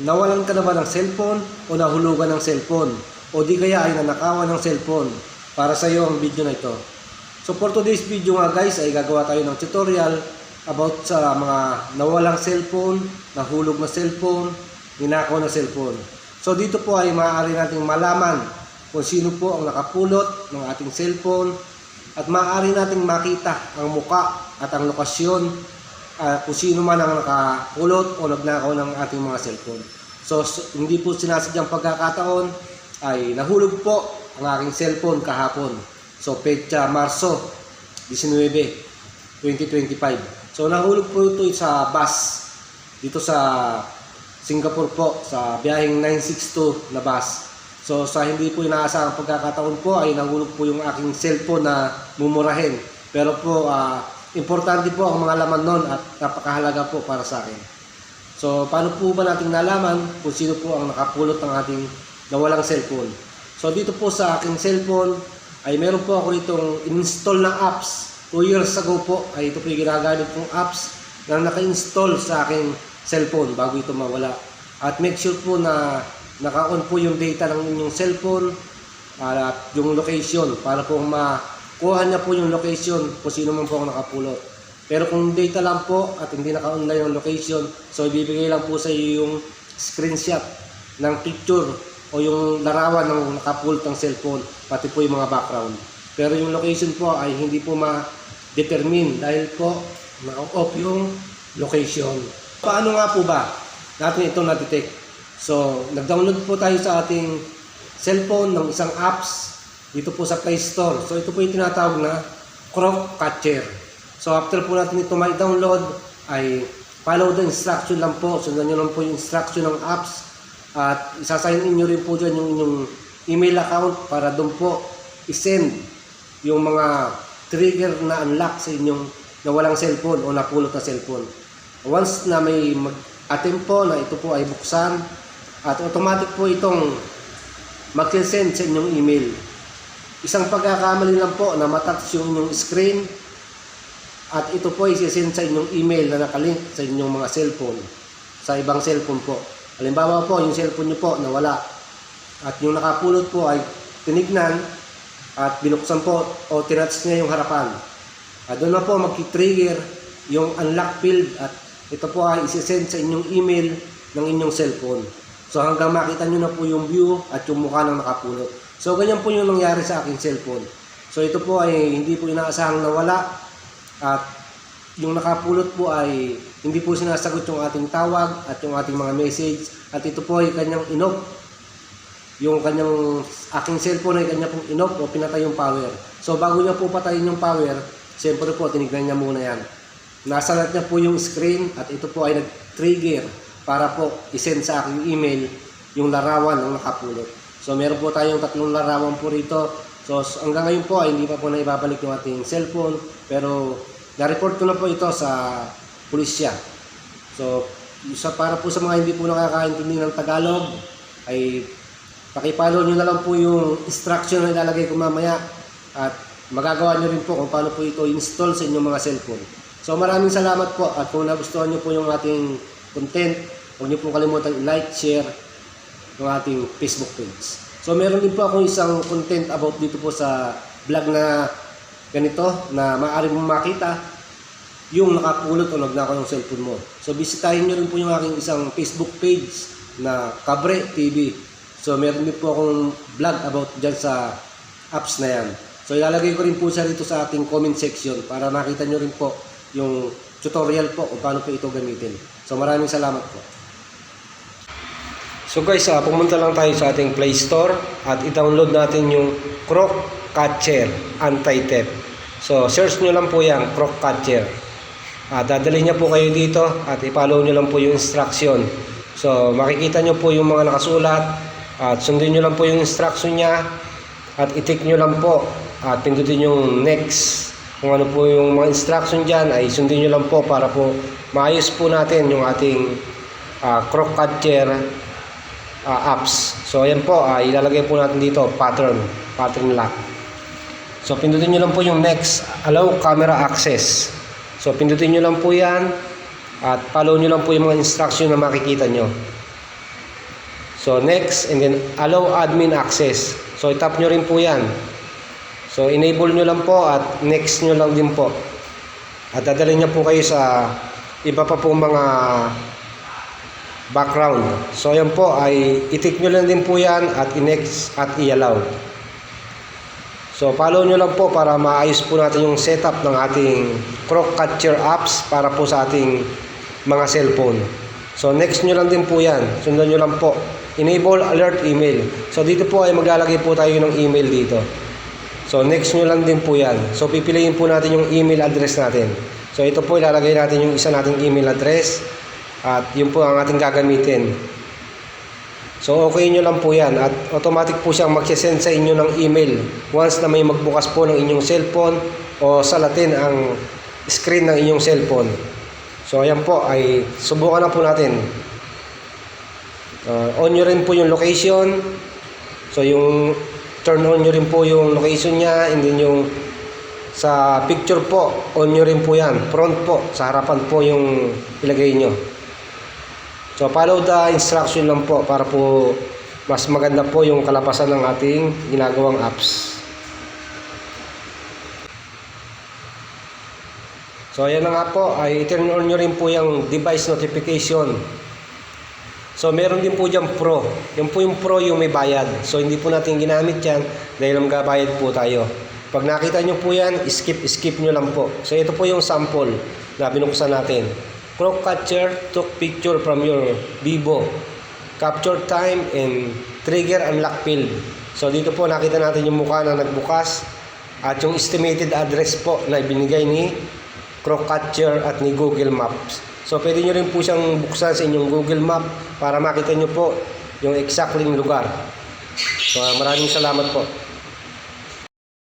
Nawalan ka na ba ng cellphone o nahulugan ng cellphone? O di kaya ay nanakawan ng cellphone? Para sa iyo ang video na ito. So for today's video nga guys ay gagawa tayo ng tutorial about sa mga nawalang cellphone, nahulog na cellphone, ninakaw na cellphone. So dito po ay maaari nating malaman kung sino po ang nakapulot ng ating cellphone at maaari nating makita ang muka at ang lokasyon ah, kung sino man ang nakapulot o nagnakaw ng ating mga cellphone. So, hindi po sinasadyang pagkakataon ay nahulog po ang aking cellphone kahapon. So, petsa Marso 19, 2025. So, nahulog po ito sa bus dito sa Singapore po sa biyaheng 962 na bus. So sa hindi po inaasahang pagkakataon po ay nahulog po yung aking cellphone na mumurahin. Pero po ah, importante po ang mga laman nun at napakahalaga po para sa akin. So paano po ba natin nalaman kung sino po ang nakapulot ng ating nawalang cellphone? So dito po sa aking cellphone ay meron po ako itong install na apps. 2 years ago po ay ito po yung ginagamit kong apps na naka-install sa aking cellphone bago ito mawala. At make sure po na naka-on po yung data ng inyong cellphone at yung location para po makuha niya po yung location kung sino man po ang nakapulot. Pero kung data lang po at hindi naka-online yung location, so ibibigay lang po sa iyo yung screenshot ng picture o yung larawan ng nakapulot ng cellphone, pati po yung mga background. Pero yung location po ay hindi po ma-determine dahil po naka-off yung location. Paano nga po ba natin ito na-detect? So, nag-download po tayo sa ating cellphone ng isang apps dito po sa Play Store. So, ito po yung tinatawag na Croc Catcher. So, after po natin ito ma-download, ay follow the instruction lang po. Sundan nyo lang po yung instruction ng apps. At isasign in nyo rin po dyan yung inyong email account para doon po isend yung mga trigger na unlock sa inyong nawalang cellphone o napulot na cellphone. Once na may mag-attempt po na ito po ay buksan, at automatic po itong mag-send sa inyong email. Isang pagkakamali lang po na matouch yung inyong screen at ito po ay send sa inyong email na nakalink sa inyong mga cellphone, sa ibang cellphone po. Halimbawa po, yung cellphone nyo po nawala at yung nakapulot po ay tinignan at binuksan po o tinouch niya yung harapan. At doon na po magki-trigger yung unlock field at ito po ay isi-send sa inyong email ng inyong cellphone. So hanggang makita nyo na po yung view at yung mukha ng nakapulot. So ganyan po yung nangyari sa aking cellphone. So ito po ay hindi po inaasahang nawala at yung nakapulot po ay hindi po sinasagot yung ating tawag at yung ating mga message at ito po ay kanyang inop. Yung kanyang aking cellphone ay kanya pong inop o pinatay yung power. So bago niya po patayin yung power, siyempre po tinignan niya muna yan. Nasalat niya po yung screen at ito po ay nag-trigger para po isend sa aking email yung larawan ng nakapulot. So meron po tayong tatlong larawan po rito. So hanggang ngayon po ay hindi pa po na ibabalik yung ating cellphone pero na-report ko na po ito sa pulisya. So isa para po sa mga hindi po nakakaintindi ng Tagalog ay pakipalo nyo na lang po yung instruction na ilalagay ko mamaya at magagawa nyo rin po kung paano po ito install sa inyong mga cellphone. So maraming salamat po at kung nagustuhan nyo po yung ating content, huwag nyo po kalimutan i-like, share ng ating Facebook page. So meron din po akong isang content about dito po sa vlog na ganito na maaari mong makita yung nakapulot o nagnakaw ng cellphone mo. So bisitahin nyo rin po yung aking isang Facebook page na Kabre TV. So meron din po akong vlog about dyan sa apps na yan. So ilalagay ko rin po siya rito sa ating comment section para makita nyo rin po yung tutorial po kung paano po ito gamitin. So maraming salamat po. So guys, ah, pumunta lang tayo sa ating Play Store at i-download natin yung Croc Catcher Anti-Theft. So search nyo lang po yan, Croc Catcher. Ah, dadali niya po kayo dito at i-follow nyo lang po yung instruction. So makikita nyo po yung mga nakasulat at sundin nyo lang po yung instruction niya at i-tick nyo lang po at pindutin yung next. Kung ano po yung mga instruction dyan ay sundin nyo lang po para po maayos po natin yung ating ah, Croc Catcher ah, apps. So ayan po, ah, ilalagay po natin dito pattern, pattern lock. So pindutin nyo lang po yung next, allow camera access. So pindutin nyo lang po yan at follow nyo lang po yung mga instruction na makikita nyo. So next, and then allow admin access. So itap nyo rin po yan. So enable nyo lang po at next nyo lang din po. At dadalhin niya po kayo sa iba pa po mga background. So yan po ay itik nyo lang din po yan at i-next at i-allow. So follow nyo lang po para maayos po natin yung setup ng ating Croc Catcher apps para po sa ating mga cellphone. So next nyo lang din po yan. Sundan nyo lang po. Enable alert email. So dito po ay maglalagay po tayo ng email dito. So next nyo lang din po yan. So pipiliin po natin yung email address natin. So ito po ilalagay natin yung isa nating email address at yun po ang ating gagamitin. So okay nyo lang po yan at automatic po siyang magsisend sa inyo ng email once na may magbukas po ng inyong cellphone o salatin ang screen ng inyong cellphone. So ayan po ay subukan na po natin. Uh, on nyo rin po yung location. So yung turn on nyo rin po yung location niya and then yung sa picture po, on nyo rin po yan. Front po, sa harapan po yung ilagay nyo. So follow the instruction lang po para po mas maganda po yung kalapasan ng ating ginagawang apps. So ayan na nga po, ay turn on nyo rin po yung device notification. So meron din po dyan Pro. Yung po yung Pro yung may bayad. So hindi po natin ginamit yan dahil magbabayad po tayo. Pag nakita nyo po yan, skip, skip nyo lang po. So ito po yung sample na binuksan natin. Croc Catcher took picture from your Vivo. Capture time and trigger unlock field. So dito po nakita natin yung mukha na nagbukas at yung estimated address po na ibinigay ni Croc Catcher at ni Google Maps. So pwede nyo rin po siyang buksan sa inyong Google Map para makita nyo po yung exactly lugar. So maraming salamat po.